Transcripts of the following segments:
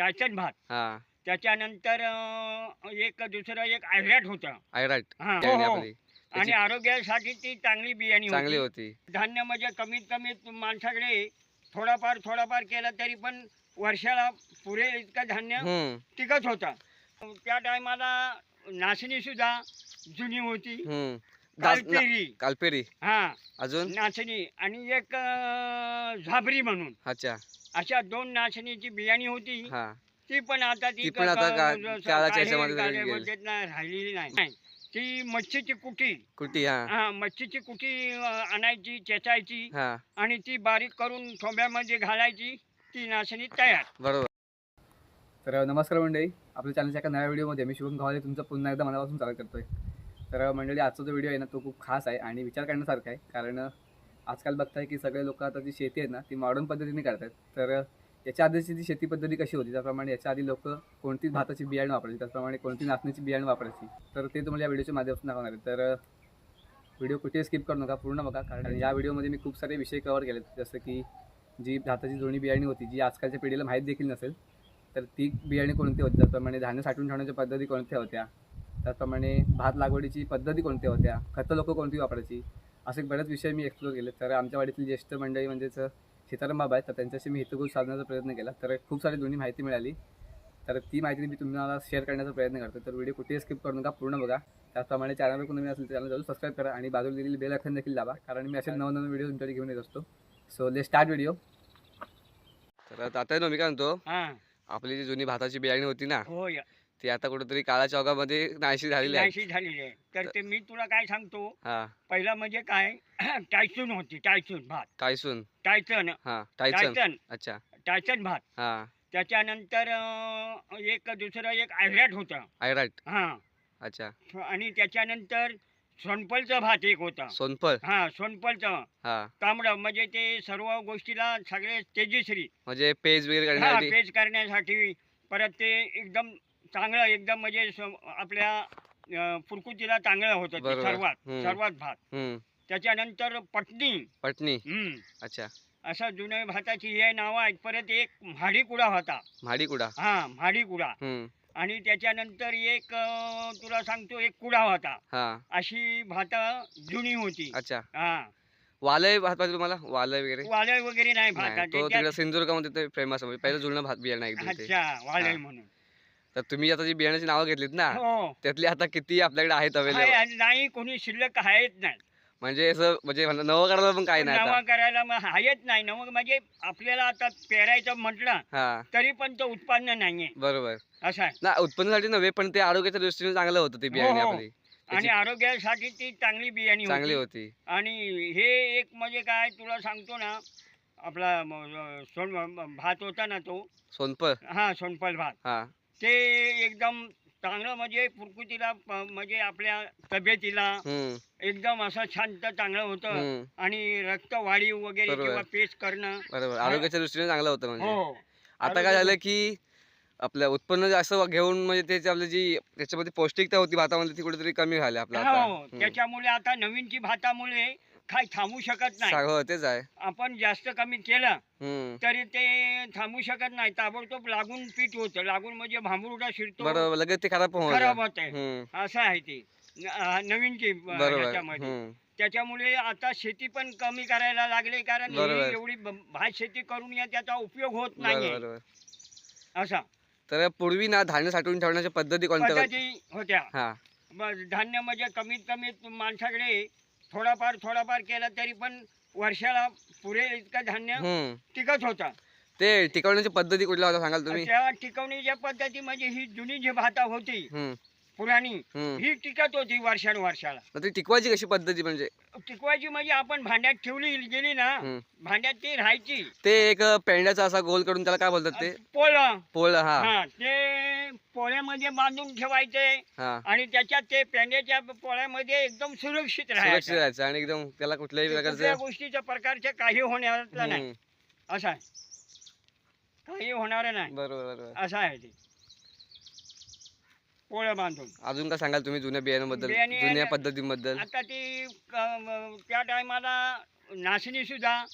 टायचन भात. हा. त्याच्यानंतर अं, एक दुसरं एक आयरॅट होतं. आयराट. हा, हो, हो. आपली आणि त्याची आरोग्यासाठी ती चांगली बियाणी चांगली होती. होती धान्य म्हणजे कमीत कमी माणसाकडे थोडाफार थोडाफार केलं तरी पण वर्षाला पुरेल इतकं धान्य हम्म. टिकत होतं. त्या टायमाला नाचणी सुद्धा जुनी होती. हम्म. दास- ना- कालपेरी. कालपेरी. हा. अजून? नाचणी आणि एक अं, झाबरी म्हणून. अच्छा. अशा दोन नाचणीची बियाणी होती हा. ती पण आता ती पण आता का- काळाच्या ह्याच्यामध्ये काही गेली. अवस्थेत नाही राहिलेली नाही. ती मच्छीची कुटी. कुटी हा. हा मच्छीची कुटी अं, आणायची चेचायची हा. आणि ती बारीक करून थोंब्यामध्ये घालायची ती नाचणी तयार. बरोबर. तर नमस्कार मंडळी. आपल्या चॅनलच्या एका नव्या व्हिडिओमध्ये मी शुभम गव्हाळे तुमचं पुन्हा एकदा मनापासून स्वागत करतोय. तर मंडळी आजचा जो व्हिडिओ आहे ना तो खूप खास आहे आणि विचार करण्यासारखा आहे. कारण आजकाल बघताय की सगळे लोक आता जी शेती आहे ना ती मॉडर्न पद्धतीने करतात तर याच्या आधीची जी शेती पद्धती कशी होती त्याप्रमाणे याच्या आधी लोक कोणती भाताची बियाणं वापरायची त्याचप्रमाणे कोणती नाचणीची बियाणं वापरायची. तर ते तुम्हाला या व्हिडिओच्या माध्यमातून दाखवणार आहे. तर व्हिडिओ कुठे स्किप करू नका पूर्ण बघा. कारण या व्हिडिओमध्ये मी खूप सारे विषय कवर केलेत. जसं की जी भाताची जुनी बियाणी होती जी आजकालच्या पिढीला माहीत देखील नसेल तर ती बियाणे कोणती होती? त्याप्रमाणे धान्य साठवून ठेवण्याच्या पद्धती कोणत्या होत्या? त्याचप्रमाणे भात लागवडीची पद्धती कोणत्या होत्या? खतं लोक कोणती वापरायची? असे बरेच विषय मी एक्सप्लोर केले. तर आमच्या वाडीतील ज्येष्ठ मंडळी म्हणजेच सीताराम बाबा आहेत तर त्यांच्याशी मी हितगुज साधण्याचा प्रयत्न केला. तर खूप सारी जुनी माहिती मिळाली. तर ती माहिती मी तुम्हाला शेअर करण्याचा प्रयत्न करतो. तर व्हिडिओ कुठेही स्किप करू नका पूर्ण बघा. त्याचप्रमाणे चॅनलवर कोणी असेल चॅनल जरूर सबस्क्राईब करा आणि बाजूला दिलेली बेल आयकॉन देखील दाबा. कारण मी असे नवनवीन व्हिडिओ तुमच्याकडे घेऊन येत असतो. सो ले स्टार्ट व्हिडिओ तर आता मी काय म्हणतो? हा. आपली जी जुनी भाताची बियाणी होती ना होय ती आता कुठेतरी काळाच्या ओघामध्ये नाहीशी झालेली आहे. नाहीशी झालेली आहे. तर ते मी तुला काय सांगतो? हा. पहिला म्हणजे काय? टायचून होती. टायचून भात. टायसून. टायचन हा टायसन. टायचन अच्छा. टायचन भात. हा. त्याच्यानंतर अं, एक दुसरं एक आयरॅट होतं. आयराट. हा. अच्छा. आणि त्याच्यानंतर सोनपलचं भात एक होतं. सोनफळ हा सोनपलचं. हा. तांबडं म्हणजे ते सर्व गोष्टीला सगळे तेजश्री. म्हणजे पेज वगैरे हा करण्यासाठी. पेज करण्यासाठी. परत ते एकदम चांगलं एकदम म्हणजे स- आपल्या फुरकुतीला चांगलं होतं ते बरोबर. सर्वात हम्म. सर्वात भात. हम्म. त्याच्यानंतर पटणी. पटणी. हम्म. अच्छा. अशा जुन्या भाताची हे नावं आहेत. परत एक म्हाडी कुडा होता. म्हाडी कुडा हा म्हाडी कुडा हम्म. आणि त्याच्यानंतर एक अं, तुला सांगतो एक कुडा होता. हा. अशी भात जुनी होती. अच्छा. हा. वालय भात पाहिजे तुम्हाला? वालय वगैरे? वालय वगैरे नाही नाही, भात तो तिकडे सिंधुदुर्गामध्ये ते फेमस आहे. पहिलं जुनं भात बियाणं आहे एकदम ते. अच्छा वालय हा. म्हणून. तर तुम्ही आता जी बियाण्याची नावं घेतलीत ना हो. त्यातली आता किती आपल्याकडे आहेत आहे अवेलेबल नाही कोणी शिल्लक आहेच नाही. म्हणजे असं म्हणजे म्हणलं नवं करायला पण काय नाही नवा आता करायला मग आहेच नाही. नवं म्हणजे आपल्याला आता पेरायचं म्हटलं हा. तरी पण तो उत्पन्न नाहीये. बरोबर. असं आहे. ना उत्पन्नासाठी नव्हे पण ते आरोग्याच्या दृष्टीने चांगलं होतं ते बियाणे हो. आपली. आणि त्याची आरोग्यासाठी ती चांगली बियाणी चांगली होती. होती आणि हे एक म्हणजे काय तुला सांगतो ना आपला म- सोन भात होता ना तो. सोनपळ हा सोनपल भात. हा. ते एकदम चांगलं म्हणजे फुरकुतीला प- म्हणजे आपल्या तब्येतीला एकदम असं शांत चांगलं होतं. आणि रक्त वाढीव वगैरे. किंवा पेस्ट करणं बरोबर. आरोग्याच्या दृष्टीने चांगलं होतं म्हणजे. हो. आता काय झालं की आपलं उत्पन्न जास्त घेऊन म्हणजे त्याची आपली जी त्याच्यामध्ये पौष्टिकता होती भातामध्ये ती कुठेतरी कमी झाली आपलं आता. हो. त्याच्यामुळे आता नवीनची भातामुळे काय थांबू शकत नाही. हो तेच आहे. आपण जास्त कमी केलं हम्म. तरी ते थांबू शकत नाही. ताबडतोब लागून पीठ होतं. लागून म्हणजे भांबुर्डा शिरतो. बरोबर लगेच ते खराब पण खराब होतं होत हम्म. असं आहे ते. न- अं, नवीनची अं, बरोबर ह्याच्यामध्ये. हम्म. त्याच्यामुळे आता शेती पण कमी करायला लागले कारण ही. एवढी ब- भात शेती करून या त्याचा उपयोग होत बरोबर बरोबर. असा. तर पूर्वी ना धान्य साठवून ठेवण्याच्या पद्धती कोणत्या पद्धती होत्या. हा. ब- धान्य म्हणजे कमीत कमी माणसाकडे थोडाफार थोडाफार केलं तरी पण वर्षाला पुरेल इतकं धान्य हम्म. टिकत होतं. ते टिकवण्याच्या पद्धती कुठल्या होत्या सांगाल तुम्ही? त्या टिकवणीच्या पद्धती म्हणजे ही जुनी जी भाता होती हम्म. पुराणी हम्म. ही टिकत होती वर्षानुवर्षाला. मग ती टिकवायची कशी पद्धती म्हणजे? टिकवायची म्हणजे आपण भांड्यात ठेवली गेली ना. भांड्यात ती राहायची. ते एक पेंड्याचा असा गोल करून त्याला काय बोलतात ते? पोळं. पोळ हा. हा ते पोळ्यामध्ये बांधून ठेवायचे हा. आणि त्याच्यात ते पेंड्याच्या पोळ्यामध्ये एकदम सुरक्षित सुरक्षित राहायचं. राहायचं आणि एकदम त्याला कुठल्याही कुठल्या प्रकारचं गोष्टीच्या प्रकारचे काही होणार नाही. हम्म, असं आहे. काही होणार नाही. बरोबर बरोबर. असं आहे ते. पोळं बांधून. अजून काय सांगाल तुम्ही जुन्या बियाण्यांबद्दल बियाणे- जुन्या पद्धतींबद्दल? आता ती त्या टायमाला नाचणी सुद्धा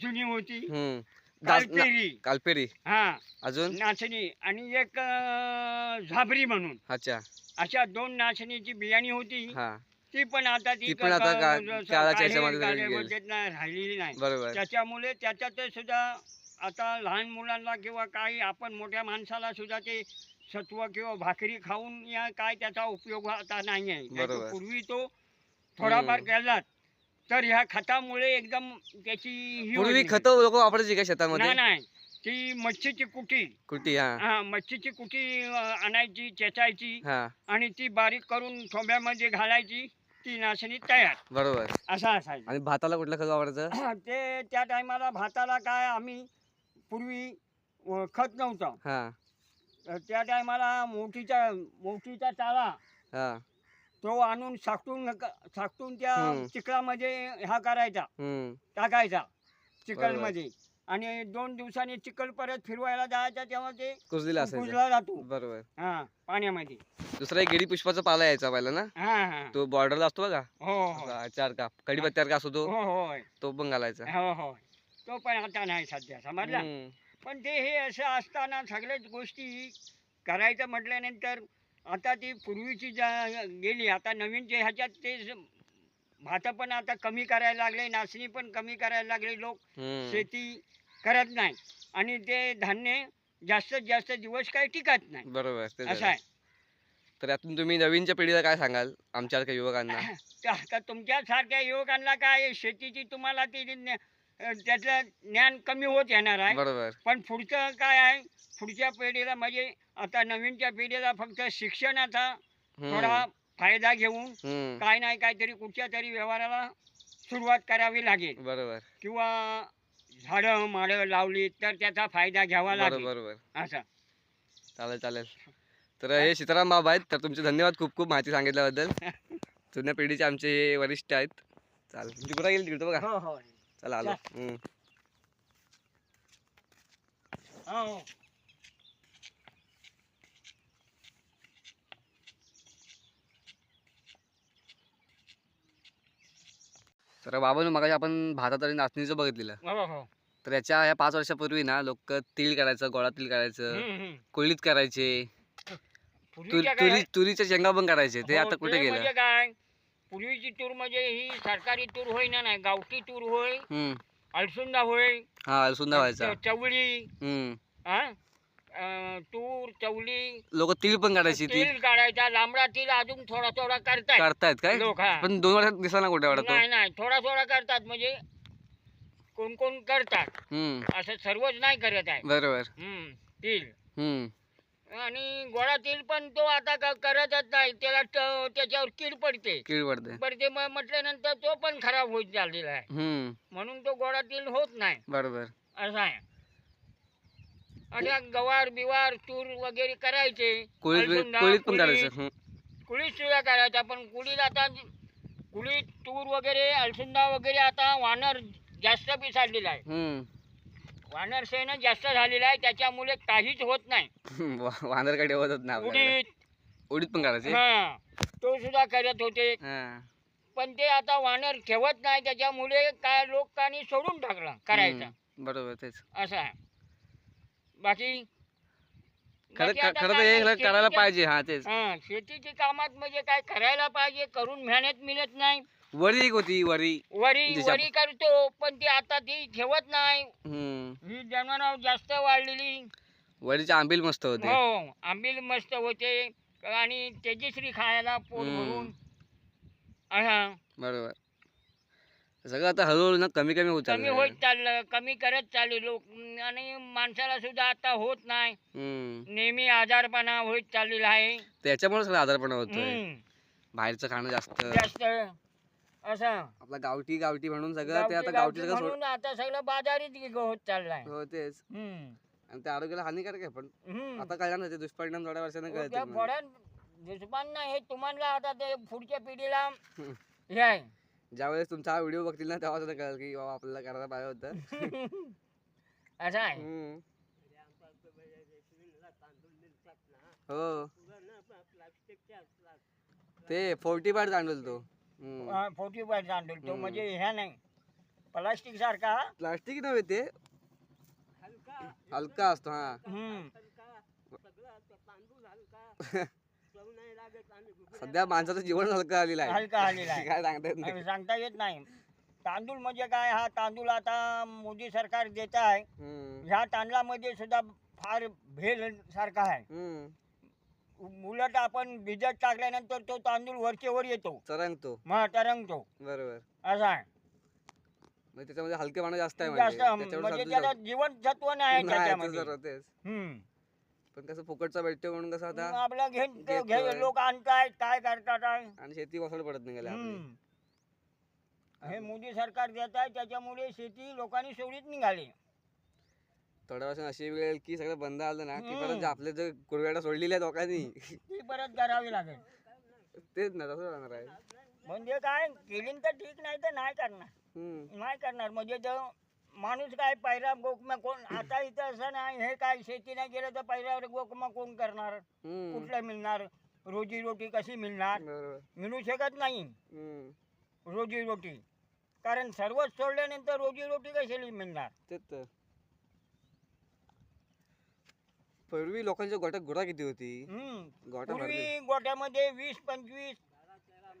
जुनी होती. हम्म. दास- ना- कालपेरी. कालपेरी. हा. अजून? नाचणी आणि एक अं, झाबरी म्हणून. अच्छा. अशा दोन नाचणीची बियाणी होती. हा. ती पण आता ती पण आता का- काळाच्या ह्याच्यामध्ये काळे- गेली. काळे ना राहिलेली नाही. बरोबर. त्याच्यामुळे त्याच्यात सुद्धा आता लहान मुलांना किंवा काही आपण मोठ्या माणसाला सुद्धा ते सत्व किंवा भाकरी खाऊन या काय त्याचा उपयोग आता नाही आहे बरोबर. पूर्वी तो थोडाफार. केला तर ह्या खतामुळे एकदम त्याची ही पूर्वी होती. खत लोक वापरायची का शेतामध्ये? नाही नाही. ती मच्छीची कुटी. कुटी हा. हा मच्छीची कुटी अं, आणायची चेचायची हा. आणि ती बारीक करून थोंब्यामध्ये घालायची. ती नाचणी तयार. बरोबर. असं असायचं. आणि भाताला कुठलं खत वापरायचं? ते त्या टायमाला भाताला काय आम्ही पूर्वी अं, खत नव्हतं. हा. त्या टायमाला मोठीचा मोठीचा चाळा हा. तो आणून साकटून साकटून त्या हम्म. चिखलामध्ये हा करायचा हम्म. टाकायचा चिखलमध्ये आणि दोन दिवसांनी चिखल परत फिरवायला जायचा तेव्हा ते कुजलेला असायचं. कुजला जातो. बरोबर. हा पाण्यामध्ये. दुसरा एक गिरी पुष्पाचा पाला यायचा पहिला ना? हा हा. तो बॉर्डरला असतो बघा. हो हो. असा चार का कडीपत्त्यावर का असतो तो हो तो पण घालायचा. हो हो तो पण आता नाही सध्या समजला? हम्म. पण ते हे असं असताना सगळ्याच गोष्टी करायचं म्हटल्यानंतर आता ती पूर्वीची ज्या गेली आता नवीनच्या ह्याच्यात ते भातं पण आता कमी करायला लागले नाचणी पण कमी करायला लागले लोक. शेती करत नाही आणि ते धान्य जास्तीत जास्त दिवस काही टिकत नाही. बरोबर असं. आहे. तर यातून तुम्ही नवीनच्या पिढीला काय सांगाल? आमच्यासारख्या युवकांना? तर आता तुमच्यासारख्या युवकांना काय शेतीची तुम्हाला ती त्याचं ज्ञान कमी होत येणार आहे. बरोबर. पण पुढचं काय आहे? पुढच्या पिढीला म्हणजे आता नवीनच्या पिढीला फक्त शिक्षणाचा हम्म. थोडा फायदा घेऊन हम्म. काय नाही काहीतरी कुठच्या तरी व्यवहाराला सुरुवात करावी लागेल. बरोबर. किंवा झाडं माडं लावली तर त्याचा फायदा घ्यावा बरोबर लागेल. बरोबर असं. चालेल चालेल. तर हे सीताराम बाबा आहेत तर तुमचे धन्यवाद खूप खूप माहिती सांगितल्याबद्दल. जुन्या पिढीचे आमचे हे वरिष्ठ आहेत. चालेल. तुमची कुठं गेली तिकडं बघा. हो हो. चला आलो. हम्म. तर बाबा मगाशी आपण भातात आणि नाचणीचं बघितलेलं. तर याच्या या पाच वर्षापूर्वी ना लोक तिळ करायचं गोळा तिळ करायचं. कोळीत करायचे तुरीच्या शेंगा पण करायचे. ते हो, आता कुठे गेलं? म्हणजे पूर्वीची तूर म्हणजे ही सरकारी तूर होय ना नाही गावठी तूर होय हम्म. अलसुंदा होय हा अलसुंदा व्हायचा. चवळी हा अं, तूर चवळी. लोक तिळ पण काढायची ती. तेल काढायचा लांबडा तेल अजून थोडा थोडा करतायत काढतायत काय? लोक हा. पण दोन वर्षात दिसला ना कुठे वाटतो नाही नाही थोडा थोडा करतात म्हणजे कोण कोण करतात. हम्म. असं सर्वच नाही करत आहे. बरोबर. हम्म, तेल हम्म. आणि गोळा तेल पण तो आता क- करतच नाही. त्याला ट- त्याच्यावर कीड पडते. कीड पडते. पडते मग म्हटल्यानंतर तो पण खराब होत चाललेला आहे. हम्म. म्हणून तो गोळा तेल होत नाही. बरोबर. असं आहे. आणि गवार बिवार तूर वगैरे करायचे. कोळीत अलसुंदा, कोळीत पण कुळीत, काढायचं हम्म. कुळीत सुद्धा करायचा. पण कुळीत आता कुळीत तूर वगैरे अलसुंदा वगैरे आता वानर जास्त पिसाडलेला आहे. हम्म. वानर सेन जास्त झालेला आहे त्याच्यामुळे काहीच होत नाही. वानरकडे होतच ना उडीद उडीत. पण काढायचे हा तो सुद्धा करत होते. हा. पण ते आता वानर ठेवत नाही त्याच्यामुळे काय लोकांनी सोडून टाकला करायचं. हम्म. बरोबर तेच. असं आहे. बाकी? खरं बाकी आता खरं तर काय हे करायला शेतीच्या- पाहिजे हा तेच. हा शेतीची कामात म्हणजे काय करायला पाहिजे करून मेहनत मिळत नाही. वरी एक होती वरी. वरी तिच्या- वरी करतो पण ती आता ती ठेवत नाही. हम्म. ही जनावर जास्त वाढलेली. वरीचे आंबील मस्त होते. हो आंबील मस्त होते. आणि तेजश्री खायला पोट हम्म. भरून. हा बरोबर. सगळं आता हळूहळू ना कमी कमी होत कमी चाललंय. होत चाललं कमी करत चालले लोक. आणि माणसाला सुद्धा आता होत नाही. हम्म. नेहमी आजारपणा होत चाललेला आहे. त्याच्यामुळे सगळं आजारपणा होतोय. हम्म. बाहेरचं खाणं जास्त. जास्त. असं. आपला गावठी गावठी म्हणून सगळं ते आता गावठी गावठी सगळं सोड म्हणून आता सगळं बाजारीत ग- होत चाललाय. हो तेच. हम्म. आणि ते आरोग्याला हानिकारक आहे पण हम्म. आता कळणार नाही ते दुष्परिणाम थोड्या वर्षानं त्या कळतील फळां दुश्मन हे तुम्हाला आता ते पुढच्या पिढीला हम्म. हे आहे. ज्यावेळेस तुमचा हा व्हिडिओ बघतील ना तेव्हा सुद्धा कळेल की बाबा आपल्याला करायला पाहिजे होतं. असं आहे. हम्म. हो. ते फोर्टी बार तांदूळ तो. हा, फोर्टी फाय तांदूळ तो. म्हणजे ह्या नाही. प्लास्टिक सारखा प्लास्टिक नव्हे ते. हलका. असतो हा. हम्म. सध्या माणसाचं जीवन हलकं आलेलं आहे. हलका आलेला आहे. काय सांगता येत नाही. सांगता येत नाही. तांदूळ म्हणजे काय? हा तांदूळ आता मोदी सरकार देत आहे. ह्या तांदळामध्ये सुद्धा फार भेल सारखा आहे. उलट आपण भिजत टाकल्यानंतर तो तांदूळ वरचे वर येतो चरंगतो मग तरंगतो बरोबर असा आहे म्हणजे त्याच्यामध्ये हलकेपणा जास्त आहे जास्त त्याच्यावर म्हणजे सर्दी त्याला जाऊ- जीवनसत्व नाही नाही, त्याच्यामध्ये तेच. हम्म. पण कसं फुकटचा भेटतो म्हणून कसं मग आता आपला घे घेतोय. घे लोक आणतायत काय करतात आहे. आणि शेती वसड पडत नाही गेल्या आपली. हम्म. हे मोदी सरकार देत आहे त्याच्यामुळे शेती लोकांनी सोडीत निघाली थोड्या वर्षांनी अशी वेळ येईल की सगळं बंद आलं ना की. परत जे आपले जे कुरवेडा सोडलेल्या आहेत लोकांनी. ती परत करावी लागेल. तेच ना तसं राहणार आहे. म्हणजे काय केली तर ठीक नाही तर नाही करणार. हम्म. नाही करणार. म्हणजे तर माणूस काय पैरा गोकमा कोण आता इथं असं नाही हे काय शेती नाही केलं तर पैरावर गोकमा कोण करणार? हम्म. कुठलं मिळणार? रोजी रोटी कशी मिळणार? बरोबर. मिळू शकत नाही. हम्म. रोजी रोटी. कारण सर्वच सोडल्यानंतर रोजी रोटी कशी मिळणार? तेच तर. पूर्वी लोकांच्या गोट्यात गुरा किती होती हम्म. गोटा पूर्वी गोट्यामध्ये वीस पंचवीस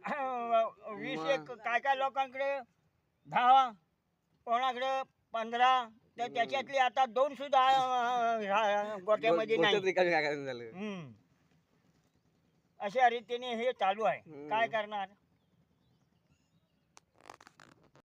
वीस. एक काय काय लोकांकडे दहा कोणाकडे पंधरा तर. त्याच्यातली आता दोन सुद्धा अं, ह्या गोट्यामध्ये गोट्यात नाही रिकामी काय करायचं झालं हम्म. अशा रीतीने हे चालू आहे हम्म. काय करणार